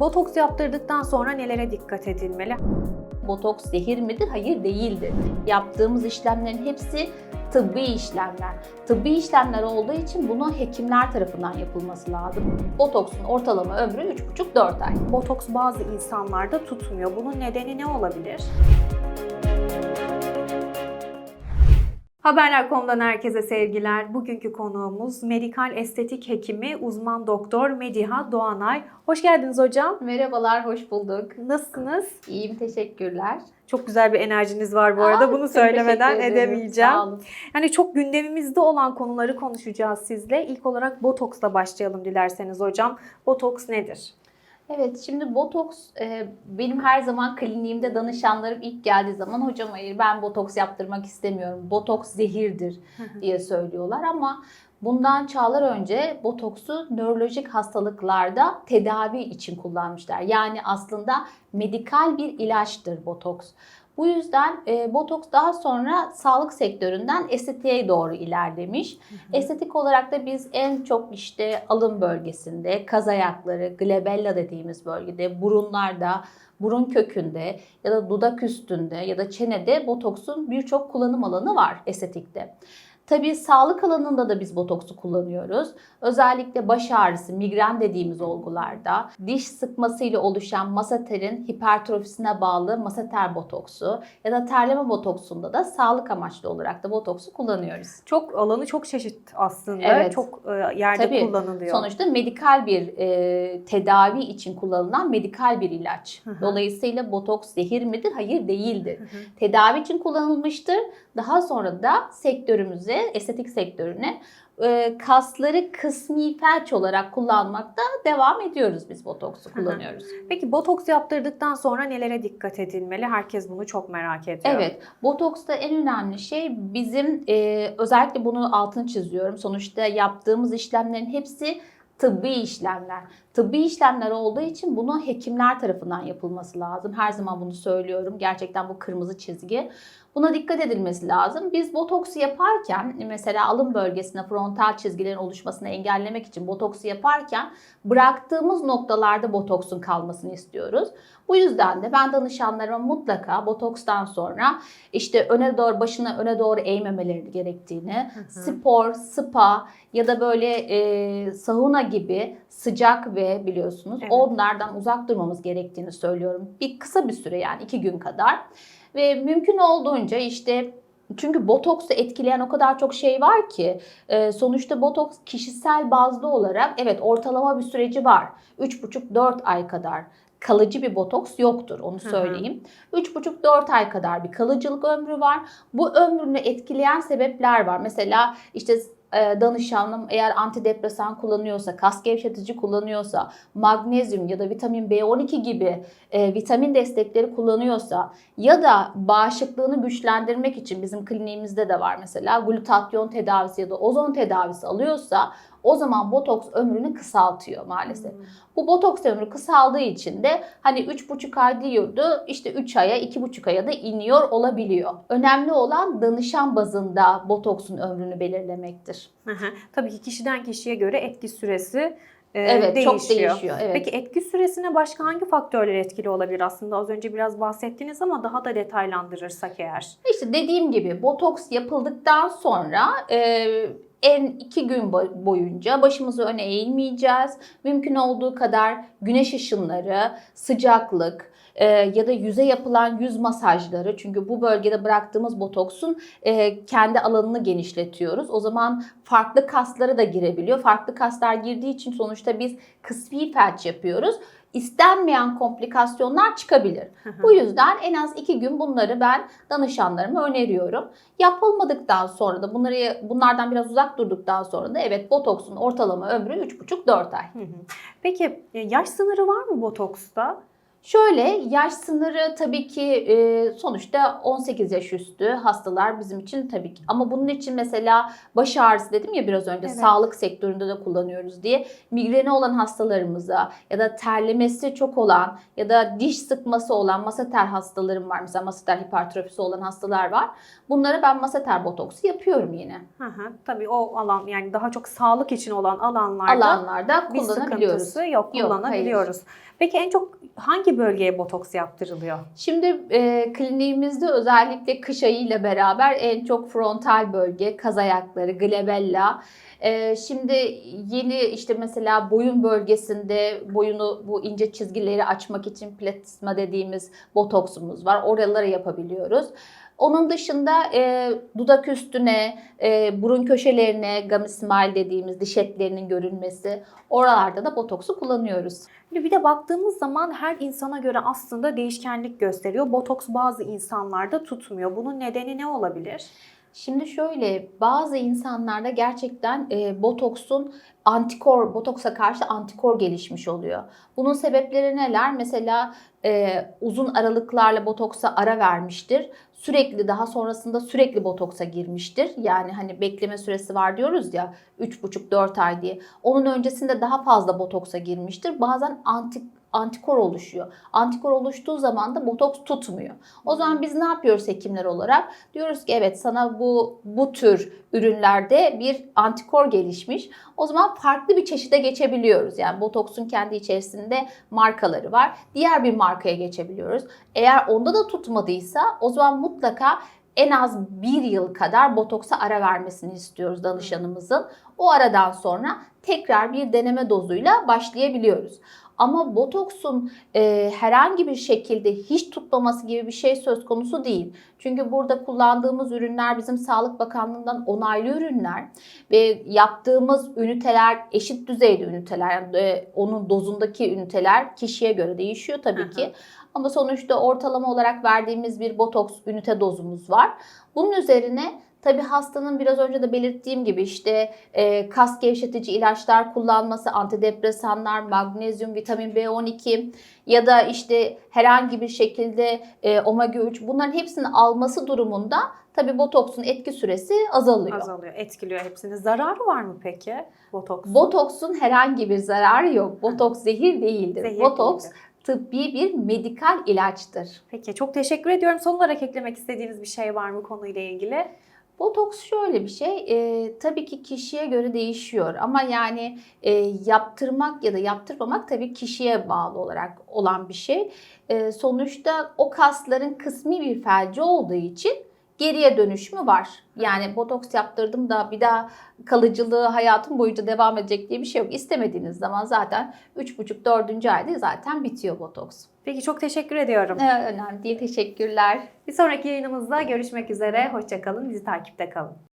Botoks yaptırdıktan sonra nelere dikkat edilmeli? Botoks zehir midir? Hayır değildir. Yaptığımız işlemlerin hepsi tıbbi işlemler. Tıbbi işlemler olduğu için bunu hekimler tarafından yapılması lazım. Botoksun ortalama ömrü 3,5-4 ay. Botoks bazı insanlarda tutmuyor. Bunun nedeni ne olabilir? Haberler.com'dan herkese sevgiler. Bugünkü konuğumuz medikal estetik hekimi uzman doktor Mediha Doğanay. Hoş geldiniz hocam. Merhabalar, hoş bulduk. Nasılsınız? İyiyim, teşekkürler. Çok güzel bir enerjiniz var bu arada. Aa, Bunu söylemeden edemeyeceğim. Sağ olun. Yani çok gündemimizde olan konuları konuşacağız sizle. İlk olarak botoksla başlayalım dilerseniz hocam. Botoks nedir? Evet, şimdi botoks e, benim her zaman kliniğimde danışanlarım ilk geldiği zaman hocam hayır ben botoks yaptırmak istemiyorum. Botoks zehirdir diye söylüyorlar ama bundan çağlar önce botoksu nörolojik hastalıklarda tedavi için kullanmışlar. Yani aslında medikal bir ilaçtır botoks. Bu yüzden e, botoks daha sonra sağlık sektöründen estetiğe doğru ilerlemiş. Estetik olarak da biz en çok işte alın bölgesinde, kaz ayakları, glabella dediğimiz bölgede, burunlarda, burun kökünde ya da dudak üstünde ya da çenede botoksun birçok kullanım alanı var estetikte. Tabii sağlık alanında da biz botoksu kullanıyoruz. Özellikle baş ağrısı, migren dediğimiz olgularda, diş sıkmasıyla oluşan masaterin hipertrofisine bağlı masater botoksu ya da terleme botoksunda da sağlık amaçlı olarak da botoksu kullanıyoruz. Çok alanı çok çeşit aslında. Evet. Çok e, yerde Tabii, kullanılıyor. Sonuçta medikal bir e, tedavi için kullanılan medikal bir ilaç. Dolayısıyla botoks zehir midir? Hayır değildir. Tedavi için kullanılmıştır. Daha sonra da sektörümüze, estetik sektörüne e, kasları kısmi felç olarak kullanmakta devam ediyoruz biz botoksu kullanıyoruz. Peki botoks yaptırdıktan sonra nelere dikkat edilmeli? Herkes bunu çok merak ediyor. Evet, botoksta en önemli şey bizim e, özellikle bunu altını çiziyorum. Sonuçta yaptığımız işlemlerin hepsi tıbbi işlemler. Tıbbi işlemler olduğu için bunu hekimler tarafından yapılması lazım. Her zaman bunu söylüyorum. Gerçekten bu kırmızı çizgi. Buna dikkat edilmesi lazım. Biz botoksu yaparken mesela alın bölgesine frontal çizgilerin oluşmasını engellemek için botoksu yaparken bıraktığımız noktalarda botoksun kalmasını istiyoruz. Bu yüzden de ben danışanlarıma mutlaka botokstan sonra işte öne doğru başına öne doğru eğmemeleri gerektiğini, hı. spor, spa ya da böyle e, sauna gibi sıcak ve biliyorsunuz Evet. onlardan uzak durmamız gerektiğini söylüyorum. Bir kısa bir süre yani iki gün kadar ve mümkün olduğunca işte çünkü botoksu etkileyen o kadar çok şey var ki e, sonuçta botoks kişisel bazlı olarak evet ortalama bir süreci var. 3,5-4 ay kadar kalıcı bir botoks yoktur onu söyleyeyim. 3,5-4 ay kadar bir kalıcılık ömrü var. Bu ömrünü etkileyen sebepler var. Mesela işte e, danışanım eğer antidepresan kullanıyorsa, kas gevşetici kullanıyorsa, magnezyum ya da vitamin B12 gibi e, vitamin destekleri kullanıyorsa ya da bağışıklığını güçlendirmek için bizim kliniğimizde de var mesela glutatyon tedavisi ya da ozon tedavisi alıyorsa o zaman botoks ömrünü kısaltıyor maalesef. Bu botoks ömrü kısaldığı için de hani 3,5 ay diyordu işte 3 aya 2,5 aya da iniyor olabiliyor. Önemli olan danışan bazında botoksun ömrünü belirlemektir. Hı hı. Tabii ki kişiden kişiye göre etki süresi e, Evet değişiyor. çok değişiyor. Evet. Peki etki süresine başka hangi faktörler etkili olabilir aslında? Az önce biraz bahsettiniz ama daha da detaylandırırsak eğer. İşte dediğim gibi botoks yapıldıktan sonra e, en iki gün bo- boyunca başımızı öne eğilmeyeceğiz. Mümkün olduğu kadar güneş ışınları, sıcaklık e, ya da yüze yapılan yüz masajları çünkü bu bölgede bıraktığımız botoksun e, kendi alanını genişletiyoruz. O zaman farklı kaslara da girebiliyor. Farklı kaslar girdiği için sonuçta biz kısmi felç yapıyoruz. İstenmeyen komplikasyonlar çıkabilir. Bu yüzden en az iki gün bunları ben danışanlarıma öneriyorum. Yapılmadıktan sonra da bunları bunlardan biraz uzak durduktan sonra da evet botoksun ortalama ömrü 3,5-4 ay. Peki e, yaş sınırı var mı botoksta? Şöyle yaş sınırı tabii ki e, sonuçta 18 yaş üstü hastalar bizim için tabii ki. Ama bunun için mesela baş ağrısı dedim ya biraz önce Evet. sağlık sektöründe de kullanıyoruz diye. Migreni olan hastalarımıza ya da terlemesi çok olan ya da diş sıkması olan maseter hastalarım var. Mesela maseter hipertrofisi olan hastalar var. Bunlara ben maseter botoksu yapıyorum yine. Hı hı. Tabii o alan yani daha çok sağlık için olan alanlarda Alanlarda bir kullanabiliyoruz. yok, Yok, kullanabiliyoruz. Peki en çok hangi bölgeye botoks yaptırılıyor? Şimdi e, kliniğimizde özellikle kış ayıyla beraber en çok frontal bölge, kaz ayakları, glabella. E, şimdi yeni işte mesela boyun bölgesinde boyunu bu ince çizgileri açmak için platisma dediğimiz botoksumuz var. Oraları yapabiliyoruz. Onun dışında e, dudak üstüne, e, burun köşelerine, gum smile dediğimiz diş etlerinin görünmesi oralarda da botoksu kullanıyoruz. Şimdi bir de baktığımız zaman her insana göre aslında değişkenlik gösteriyor. Botoks bazı insanlarda tutmuyor. Bunun nedeni ne olabilir? Şimdi şöyle bazı insanlarda gerçekten e, botoksun antikor, botoksa karşı antikor gelişmiş oluyor. Bunun sebepleri neler? Mesela e, uzun aralıklarla botoksa ara vermiştir. Sürekli daha sonrasında sürekli botoksa girmiştir. Yani hani bekleme süresi var diyoruz ya 3,5-4 ay diye. Onun öncesinde daha fazla botoksa girmiştir. Bazen antik antikor oluşuyor. Antikor oluştuğu zaman da botoks tutmuyor. O zaman biz ne yapıyoruz hekimler olarak? Diyoruz ki evet sana bu bu tür ürünlerde bir antikor gelişmiş. O zaman farklı bir çeşide geçebiliyoruz. Yani botoksun kendi içerisinde markaları var. Diğer bir markaya geçebiliyoruz. Eğer onda da tutmadıysa o zaman mutlaka en az bir yıl kadar botoksa ara vermesini istiyoruz danışanımızın. O aradan sonra tekrar bir deneme dozuyla başlayabiliyoruz. Ama botoksun e, herhangi bir şekilde hiç tutmaması gibi bir şey söz konusu değil. Çünkü burada kullandığımız ürünler bizim Sağlık Bakanlığı'ndan onaylı ürünler ve yaptığımız üniteler eşit düzeyde üniteler. Yani e, onun dozundaki üniteler kişiye göre değişiyor tabii hı. ki. Ama sonuçta ortalama olarak verdiğimiz bir botoks ünite dozumuz var. Bunun üzerine Tabii hastanın biraz önce de belirttiğim gibi işte e, kas gevşetici ilaçlar kullanması, antidepresanlar, magnezyum, vitamin B12 ya da işte herhangi bir şekilde e, omega 3 bunların hepsini alması durumunda tabii botoksun etki süresi azalıyor. Azalıyor, etkiliyor hepsini. Zararı var mı peki botoks? Botoksun herhangi bir zararı yok. Botoks zehir değildir. Zehir Botoks değildir. tıbbi bir medikal ilaçtır. Peki çok teşekkür ediyorum. Son olarak eklemek istediğiniz bir şey var mı konuyla ilgili? Botoks şöyle bir şey, e, tabii ki kişiye göre değişiyor ama yani e, yaptırmak ya da yaptırmamak tabii kişiye bağlı olarak olan bir şey. E, sonuçta o kasların kısmi bir felci olduğu için geriye dönüşümü var. Yani botoks yaptırdım da bir daha kalıcılığı hayatım boyunca devam edecek diye bir şey yok. İstemediğiniz zaman zaten 3,5-4. ayda zaten bitiyor botoks. Peki çok teşekkür ediyorum. E, önemli değil, teşekkürler. Bir sonraki yayınımızda görüşmek üzere. Hoşçakalın. Bizi takipte kalın.